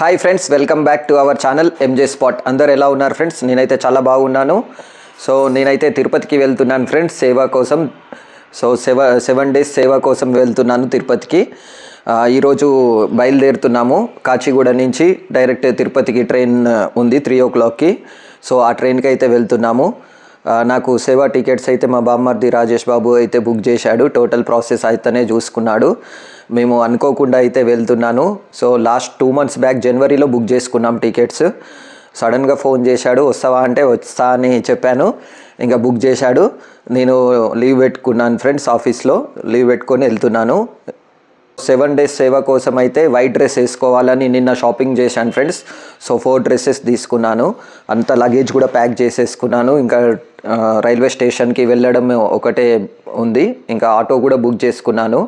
Hi friends welcome back to our channel MJ spot అందరు ఎలా ఉన్నారు ఫ్రెండ్స్ నేనైతే చాలా బాగున్నాను. సో నేనైతే తిరుపతికి వెళ్తున్నాను ఫ్రెండ్స్ సేవ కోసం. సో సెవ సెవెన్ డేస్ సేవ కోసం వెళ్తున్నాను తిరుపతికి. ఈరోజు బయలుదేరుతున్నాము కాచిగూడ నుంచి. డైరెక్ట్ తిరుపతికి ట్రైన్ ఉంది త్రీ ఓ క్లాక్కి సో ఆ ట్రైన్కి అయితే వెళ్తున్నాము. నాకు సేవా టికెట్స్ అయితే మా బామ్మర్ది రాజేష్ బాబు అయితే బుక్ చేశాడు. టోటల్ ప్రాసెస్ అయితేనే చూసుకున్నాడు. మేము అనుకోకుండా అయితే వెళ్తున్నాను. So last two months back జనవరిలో బుక్ చేసుకున్నాం టికెట్స్ సడన్గా ఫోన్ చేశాడు వస్తావా? అంటే వస్తా అని చెప్పాను. ఇంకా బుక్ చేశాడు. నేను లీవ్ పెట్టుకున్నాను ఫ్రెండ్స్ ఆఫీస్లో లీవ్ పెట్టుకొని వెళ్తున్నాను. సెవెన్ డేస్ సేవ కోసం అయితే వైట్ డ్రెస్ వేసుకోవాలని నిన్న షాపింగ్ చేశాను ఫ్రెండ్స్ సో ఫోర్ డ్రెస్సెస్ తీసుకున్నాను. అంత లగేజ్ కూడా ప్యాక్ చేసేసుకున్నాను. ఇంకా రైల్వే స్టేషన్కి వెళ్ళడం ఒకటే ఉంది. ఇంకా ఆటో కూడా బుక్ చేసుకున్నాను.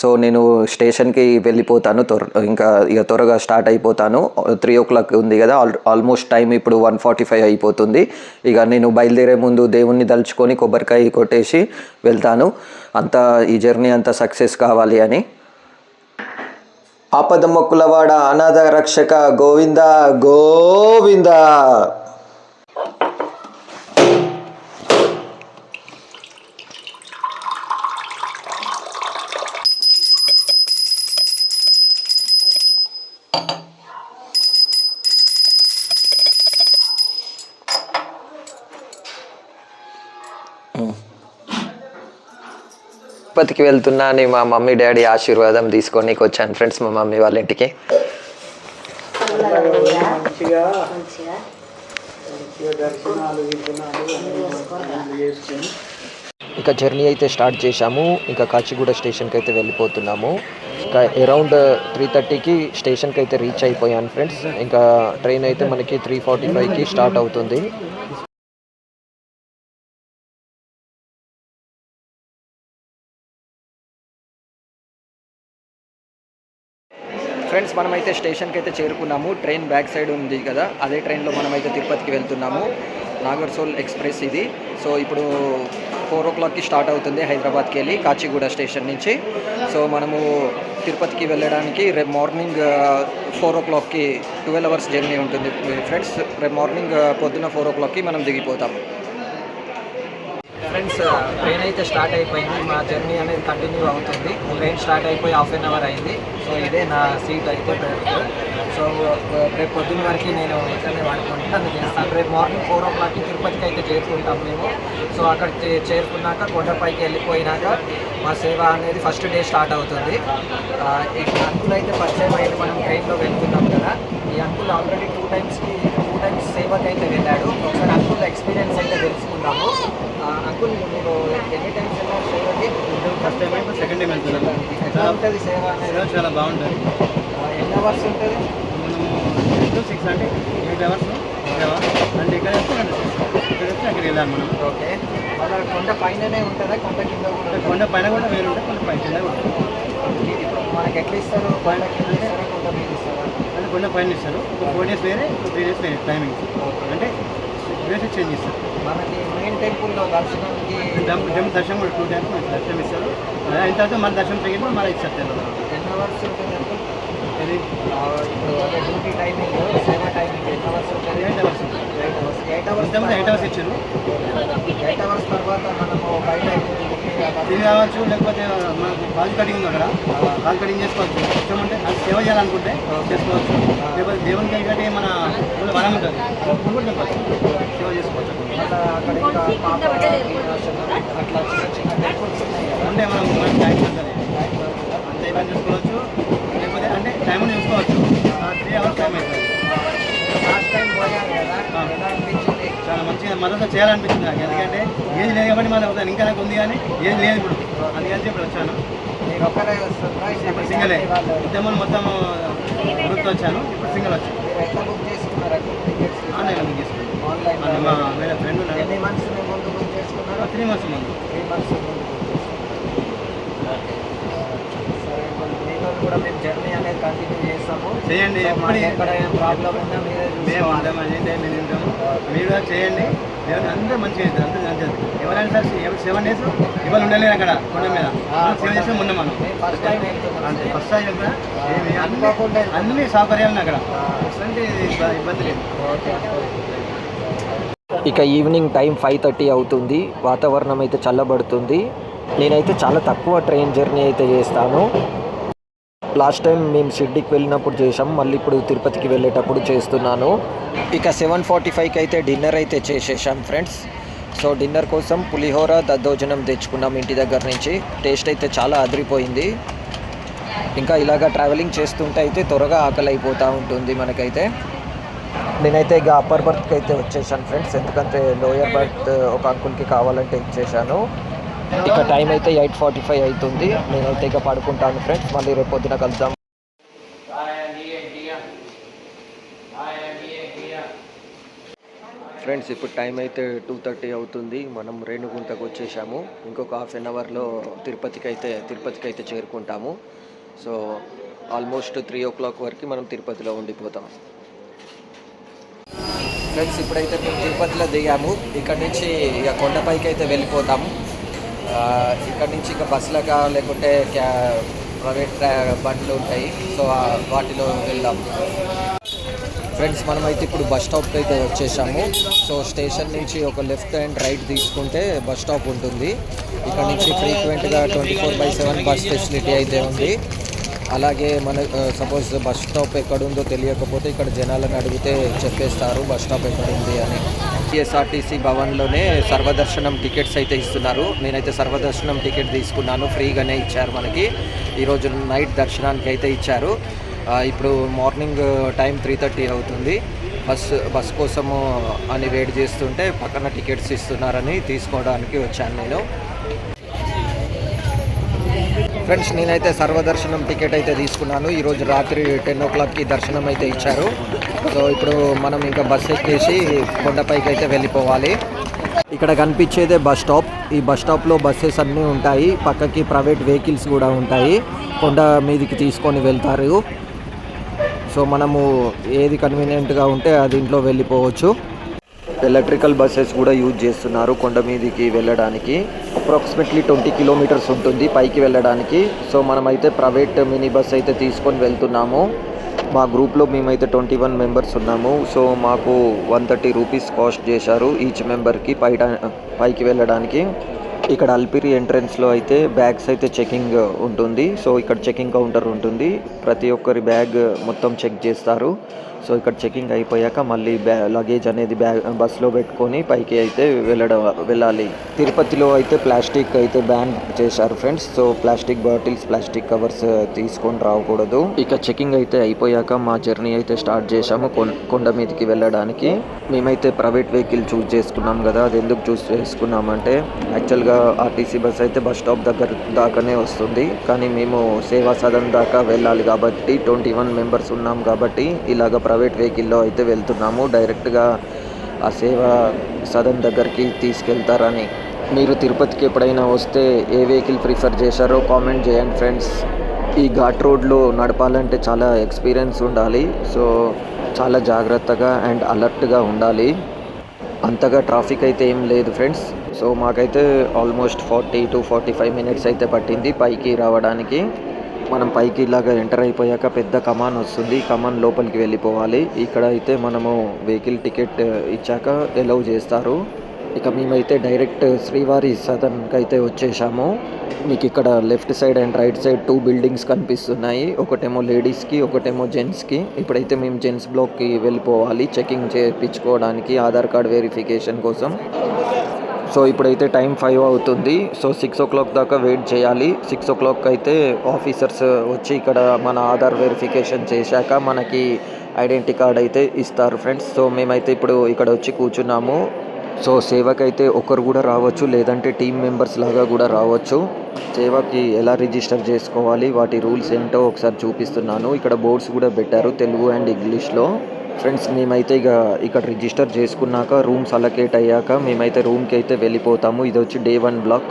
సో నేను స్టేషన్కి వెళ్ళిపోతాను త్వర ఇంకా ఇక త్వరగా స్టార్ట్ అయిపోతాను. త్రీ ఓ క్లాక్ ఉంది కదా ఆల్ ఆల్మోస్ట్ టైం ఇప్పుడు వన్ ఫార్టీ ఫైవ్ అయిపోతుంది. ఇక నేను బయలుదేరే ముందు దేవుణ్ణి దలుచుకొని కొబ్బరికాయ కొట్టేసి వెళ్తాను. అంతా ఈ జర్నీ అంతా సక్సెస్ కావాలి అని. ఆపద మొక్కులవాడ అనాథ రక్షక గోవింద గోవింద! తిరుపతికి వెళ్తున్నా అని మా మమ్మీ డాడీ ఆశీర్వాదం తీసుకొని వచ్చాను ఫ్రెండ్స్ మా మమ్మీ వాళ్ళ ఇంటికి. ఇంకా జర్నీ అయితే స్టార్ట్ చేశాము. ఇంకా కాచిగూడ స్టేషన్కి అయితే వెళ్ళిపోతున్నాము. ఇంకా అరౌండ్ త్రీ థర్టీకి స్టేషన్కి అయితే రీచ్ అయిపోయాను ఫ్రెండ్స్. ఇంకా ట్రైన్ అయితే మనకి త్రీ ఫార్టీ ఫైవ్కి స్టార్ట్ అవుతుంది. ఫ్రెండ్స్ మనమైతే స్టేషన్కి అయితే చేరుకున్నాము. ట్రైన్ బ్యాక్ సైడ్ ఉంది కదా అదే ట్రైన్లో మనమైతే తిరుపతికి వెళ్తున్నాము. నాగర్సోల్ ఎక్స్ప్రెస్ ఇది. సో ఇప్పుడు ఫోర్ ఓ క్లాక్కి స్టార్ట్ అవుతుంది హైదరాబాద్కి వెళ్ళి కాచిగూడ స్టేషన్ నుంచి. సో మనము తిరుపతికి వెళ్ళడానికి రేపు మార్నింగ్ ఫోర్ ఓ క్లాక్కి ట్వెల్వ్ అవర్స్ జర్నీ ఉంటుంది. ఫ్రెండ్స్ రేపు మార్నింగ్ పొద్దున్న ఫోర్ ఓ క్లాక్కి మనం దిగిపోతాము ఫ్రెండ్స్ ట్రైన్ uh, అయితే స్టార్ట్ అయిపోయింది. మా జర్నీ అనేది కంటిన్యూ అవుతుంది. ట్రైన్ స్టార్ట్ అయిపోయి హాఫ్ అన్ అవర్ అయింది. సో ఇదే నా సీట్ అయితే సో uh, రేపు పొద్దున్న వరకు నేను ఇక్కడనే వాడుకుంటాను చేస్తాను రేపు మార్నింగ్ ఫోర్ ఓ క్లాక్కి తిరుపతికి అయితే చేరుకుంటాం మేము. సో అక్కడ చే- చేరుకున్నాక కొండపైకి వెళ్ళిపోయినాక మా సేవ అనేది ఫస్ట్ డే స్టార్ట్ అవుతుంది. ఈ అంకుల్ అయితే పరిచయం అయితే మనం ట్రైన్లో వెళ్తున్నాం కదా. ఈ అంకుల్ ఆల్రెడీ టూ టైమ్స్కి టూ టైమ్స్ సేవకి అయితే వెళ్ళాడు. ఒకసారి అంకుల్ ఎక్స్పీరియన్స్ అయితే తెలుసుకుందాము. మీరు ఎన్ని టైమ్స్ వెళ్ళారు సేవకి ఫస్ట్ టైం అయితే సెకండ్ టైం వెళ్తున్నాను ఎట్లా ఉంటుంది సేవ చాలా బాగుంటుంది. ఎన్ని అవర్స్ ఉంటుంది? మనము టు సిక్స్ అంటే ఎయిట్ అవర్స్ సేవ అంటే ఇక్కడ వస్తే ఇక్కడ వస్తే అక్కడికి వెళ్ళాలి మనం. ఓకే. మళ్ళీ కొండ పైననే ఉంటుందా? కొండ కింద కూడా కొండ పైన కూడా వేరు ఉంటుంది కొండ పైన కింద కూడా మనకి ఎట్లా ఇస్తారు? కొండ కింద ఇస్తారా? కొండ మీద ఇస్తారా? అంటే కొండ పైన ఇస్తారు. ఒక ఫోర్ డేస్ వేరే ఒక త్రీ డేస్ వేరే టైమింగ్స్ అంటే డేస్ చేంజ్ ఇస్తారు మనకి మెయిన్ టెంపుల్లో దర్శనానికి దర్శనం కూడా టూ టైమ్స్ మనకి దర్శనం ఇస్తారు. అయిన తర్వాత మళ్ళీ దర్శనం తగ్గిన మళ్ళీ ఇస్తారు. ఎన్ని అవర్స్ ఉంటుంది ఇది డ్యూటీ టైమింగ్ సేవ టైమింగ్ ఎన్ని అవర్స్ ఉంటుంది eight hours. Eight hours eight hours eight hours ఇచ్చారు. ఎయిట్ అవర్స్ తర్వాత మనము బయట తిరిగి రావచ్చు లేకపోతే మనకు కాల్ కటింగ్ ఉంది అక్కడ. కాల్ కటింగ్ చేసుకోవచ్చు. ఇష్టం అంటే అది సేవ చేయాలనుకుంటే చేసుకోవచ్చు. లేకపోతే దేవునికి ఏంటంటే మన వరం ఉంటుంది. సేవ చేసుకోవచ్చు అక్కడ ఇంకా అట్లా చిన్న చిన్న మనం మనకి టైం ఉంటుంది అంత ఏమైనా చూసుకోవచ్చు. లేకపోతే అంటే టైం చూసుకోవచ్చు. త్రీ అవర్స్ టైం అవుతుంది చాలా మంచిగా మరొక చేయాలనిపించింది నాకు. ఎందుకంటే ఏది లేదు కాబట్టి మళ్ళీ ఇంకా నాకు ఉంది కానీ ఏది లేదు ఇప్పుడు. అందుకని ఇప్పుడు వచ్చాను సింగలే ఇంతకుముందు మొత్తం వచ్చాను ఇప్పుడు సింగిల్ వచ్చాను ఆన్లైన్లో బుక్ చేసుకున్నాను. ఆన్లైన్ అంటే ఎన్ని మంత్స్ ముందు బుక్ చేసుకున్నారు త్రీ మంత్స్ ముందు. త్రీ మంత్స్ ముందు బుక్ చేసుకున్నారు సరే మీతో కూడా మేము జర్నీ అనేది కంటిన్యూ చేస్తాము. చేయండి ఎక్కడ ఏం ప్రాబ్లం ఉన్నా మీరే మేము మేము మేము చేయండి. అందరూ మంచిగా చేస్తారు. అందరూ మంచిగా ఎవరైనా సరే సెవెన్ డేస్ ఇవాళ ఉండలేరు అక్కడ కొండ మీద. సేవ చేస్తే ముందు మనం. ఫస్ట్ టైం వెళ్తున్నాం. అంతే ఫస్ట్ టైం అన్ని సౌకర్యాలు అక్కడ. ఇబ్బ- ఇబ్బంది లేదు. ఇక ఈవినింగ్ టైం ఫైవ్ థర్టీ అవుతుంది. వాతావరణం అయితే చల్లబడుతుంది. నేనైతే చాలా తక్కువ ట్రైన్ జర్నీ అయితే చేస్తాను. లాస్ట్ టైం మేము షిడ్డికి వెళ్ళినప్పుడు చేసాం మళ్ళీ ఇప్పుడు తిరుపతికి వెళ్ళేటప్పుడు చేస్తున్నాను. ఇక సెవెన్ ఫార్టీ ఫైవ్కి అయితే డిన్నర్ అయితే చేసేసాం ఫ్రెండ్స్. సో డిన్నర్ కోసం పులిహోర దద్దోజనం తెచ్చుకున్నాం ఇంటి దగ్గర నుంచి. టేస్ట్ అయితే చాలా అదిరిపోయింది. ఇంకా ఇలాగ ట్రావెలింగ్ చేస్తుంటే అయితే త్వరగా ఆకలి అయిపోతూ ఉంటుంది మనకైతే. నేనైతే ఇక అప్పర్ బర్త్కి అయితే వచ్చేసాను ఫ్రెండ్స్ ఎందుకంటే లోయర్ బర్త్ uh, ఒక అంకుల్కి కావాలంటే ఇచ్చేసాను. ఇక టైం అయితే ఎయిట్ ఫార్టీ ఫైవ్ అవుతుంది నేనైతే ఇక పడుకుంటాను ఫ్రెండ్స్ మళ్ళీ రేపు పొద్దున కలుద్దాం. ఫ్రెండ్స్ ఇప్పుడు టైం అయితే టూ థర్టీ అవుతుంది. మనం రేణుగుంటకు వచ్చేసాము. ఇంకొక హాఫ్ అన్ అవర్లో తిరుపతికి అయితే తిరుపతికి అయితే చేరుకుంటాము. So almost three o'clock వరకు మనం తిరుపతిలో ఉండిపోతాం. ఫ్రెండ్స్ ఇప్పుడైతే మేము తిరుపతిలో దిగాము. ఇక్కడ నుంచి ఇక కొండపైకి అయితే వెళ్ళిపోతాము ఇక్కడ నుంచి ఇక బస్సులుగా లేకుంటే క్యా ప్రైవేట్ బండ్లు ఉంటాయి. సో వాటిలో వెళ్దాం. ఫ్రెండ్స్ మనమైతే ఇప్పుడు బస్ స్టాప్కి అయితే వచ్చేసాము. సో స్టేషన్ నుంచి ఒక లెఫ్ట్ అండ్ రైట్ తీసుకుంటే బస్ స్టాప్ ఉంటుంది. ఇక్కడ నుంచి ఫ్రీక్వెంట్గా twenty four by seven bus facility అయితే ఉంది. అలాగే మన సపోజ్ బస్ స్టాప్ ఎక్కడుందో తెలియకపోతే ఇక్కడ జనాలను అడిగితే చెప్పేస్తారు బస్ స్టాప్ ఎక్కడుంది అని. టీఎస్ఆర్టీసీ భవన్లోనే సర్వదర్శనం టికెట్స్ అయితే ఇస్తున్నారు. నేనైతే సర్వదర్శనం టికెట్ తీసుకున్నాను. ఫ్రీగానే ఇచ్చారు మనకి. ఈరోజు నైట్ దర్శనానికి అయితే ఇచ్చారు. ఇప్పుడు మార్నింగ్ టైం త్రీ థర్టీ అవుతుంది. బస్ బస్ కోసము అని వెయిట్ చేస్తుంటే పక్కన టికెట్స్ ఇస్తున్నారని తీసుకోవడానికి వచ్చాను నేను. ఫ్రెండ్స్ నేనైతే సర్వదర్శనం టికెట్ అయితే తీసుకున్నాను. ఈరోజు రాత్రి టెన్ ఓ క్లాక్కి దర్శనం అయితే ఇచ్చారు. సో ఇప్పుడు మనం ఇంకా బస్ ఎక్కేసి కొండపైకి అయితే వెళ్ళిపోవాలి. ఇక్కడ కనిపించేదే బస్ స్టాప్. ఈ బస్ స్టాప్లో బస్సెస్ అన్నీ ఉంటాయి. పక్కకి ప్రైవేట్ వెహికల్స్ కూడా ఉంటాయి. కొండ మీదికి తీసుకొని వెళ్తారు. సో మనము ఏది కన్వీనియంట్గా ఉంటే అది ఇంట్లో వెళ్ళిపోవచ్చు. ఎలక్ట్రికల్ బస్సెస్ కూడా యూజ్ చేస్తున్నారు కొండ మీదకి వెళ్ళడానికి. అప్రాక్సిమేట్లీ ట్వంటీ కిలోమీటర్స్ ఉంటుంది పైకి వెళ్ళడానికి. సో మనమైతే ప్రైవేట్ మినీ బస్ అయితే తీసుకొని వెళ్తున్నాము. మా గ్రూప్లో మేమైతే ట్వంటీ వన్ మెంబర్స్ ఉన్నాము. సో మాకు వన్ థర్టీ రూపీస్ కాస్ట్ చేశారు ఈచ్ మెంబర్కి పైట పైకి వెళ్ళడానికి. ఇక్కడ అల్పిరి ఎంట్రన్స్లో అయితే బ్యాగ్స్ అయితే చెకింగ్ ఉంటుంది. సో ఇక్కడ చెకింగ్ కౌంటర్ ఉంటుంది. ప్రతి ఒక్కరి బ్యాగ్ మొత్తం చెక్ చేస్తారు. సో ఇక్కడ చెకింగ్ అయిపోయాక మళ్ళీ బ్యా లగేజ్ అనేది బ్యాగ్ బస్సులో పెట్టుకొని పైకి అయితే వెళ్ళడం వెళ్ళాలి. తిరుపతిలో అయితే ప్లాస్టిక్ అయితే బ్యాన్ చేశారు friends. So plastic bottles plastic covers తీసుకొని రాకూడదు. ఇక చెకింగ్ అయితే అయిపోయాక మా జర్నీ అయితే స్టార్ట్ చేశాము కొండ మీదకి వెళ్ళడానికి. మేమైతే ప్రైవేట్ వెహికల్ చూస్ చేసుకున్నాం కదా. అది ఎందుకు చూస్ చేసుకున్నామంటే యాక్చువల్గా ఆర్టీసీ బస్ అయితే బస్ స్టాప్ దగ్గర దాకానే వస్తుంది. కానీ మేము సేవా సదన్ దాకా వెళ్ళాలి కాబట్టి ట్వంటీ వన్ మెంబర్స్ ఉన్నాం కాబట్టి ఇలాగ ప్రైవేట్ వెహికల్లో అయితే వెళ్తున్నాము. డైరెక్ట్గా ఆ సేవా సదన్ దగ్గరికి తీసుకెళ్తారని. మీరు తిరుపతికి ఎప్పుడైనా వస్తే ఏ వెహికల్ ప్రిఫర్ చేశారో కామెంట్ చేయండి ఫ్రెండ్స్. ఈ ఘాట్ రోడ్లో నడపాలంటే చాలా ఎక్స్పీరియన్స్ ఉండాలి. సో చాలా జాగ్రత్తగా అండ్ అలర్ట్గా ఉండాలి. అంతగా ట్రాఫిక్ అయితే ఏం లేదు ఫ్రెండ్స్. సో మాకైతే almost forty to forty five minutes అయితే పట్టింది పైకి రావడానికి. మనం పైకి ఇలాగ ఎంటర్ అయిపోయాక పెద్ద కమాన్ వస్తుంది. కమాన్ లోపలికి వెళ్ళిపోవాలి. ఇక్కడ అయితే మనము వెహికల్ టికెట్ uh, ఇచ్చాక ఎలౌ చేస్తారు. ఇక మేమైతే డైరెక్ట్ శ్రీవారి సదన్కి అయితే వచ్చేసాము. మీకు ఇక్కడ left side and right side two buildings కనిపిస్తున్నాయి. ఒకటేమో లేడీస్కి ఒకటేమో జెంట్స్కి ఇప్పుడైతే మేము జెంట్స్ బ్లాక్కి వెళ్ళిపోవాలి. చెకింగ్ చేయించుకోవడానికి ఆధార్ కార్డ్ వెరిఫికేషన్ కోసం. సో ఇప్పుడైతే టైం ఫైవ్ అవుతుంది. సో సిక్స్ ఓ క్లాక్ దాకా వెయిట్ చేయాలి. సిక్స్ ఓ క్లాక్ అయితే ఆఫీసర్స్ వచ్చి ఇక్కడ మన ఆధార్ వెరిఫికేషన్ చేశాక మనకి ఐడెంటిటీ కార్డ్ అయితే ఇస్తారు ఫ్రెండ్స్. సో మేమైతే ఇప్పుడు ఇక్కడ వచ్చి కూర్చున్నాము. సో సేవకైతే ఒకరు కూడా రావచ్చు లేదంటే టీం మెంబర్స్ లాగా కూడా రావచ్చు. సేవకి ఎలా రిజిస్టర్ చేసుకోవాలి వాటి రూల్స్ ఏంటో ఒకసారి చూపిస్తున్నాను. ఇక్కడ బోర్డ్స్ కూడా పెట్టారు తెలుగు అండ్ ఇంగ్లీష్లో. ఫ్రెండ్స్ మేమైతే ఇక ఇక్కడ రిజిస్టర్ చేసుకున్నాక రూమ్స్ అలకేట్ అయ్యాక మేమైతే రూమ్కి అయితే వెళ్ళిపోతాము. ఇది వచ్చి డే వన్ బ్లాక్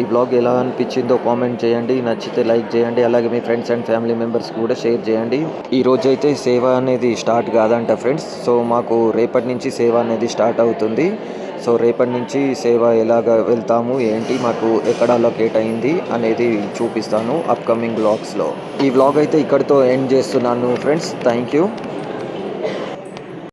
ఈ బ్లాగ్ ఎలా అనిపించిందో కామెంట్ చేయండి. నచ్చితే లైక్ చేయండి. అలాగే మీ ఫ్రెండ్స్ అండ్ ఫ్యామిలీ మెంబర్స్ కూడా షేర్ చేయండి. ఈ రోజు అయితే సేవ అనేది స్టార్ట్ కాదంట ఫ్రెండ్స్ సో మాకు రేపటి నుంచి సేవ అనేది స్టార్ట్ అవుతుంది. సో రేపటి నుంచి సేవ ఎలాగ వెళ్తాము ఏంటి మాకు ఎక్కడ లొకేట్ అయింది అనేది చూపిస్తాను అప్కమింగ్ బ్లాగ్స్లో ఈ వ్లాగ్ అయితే ఇక్కడితో ఎండ్ చేస్తున్నాను ఫ్రెండ్స్ థ్యాంక్ యూ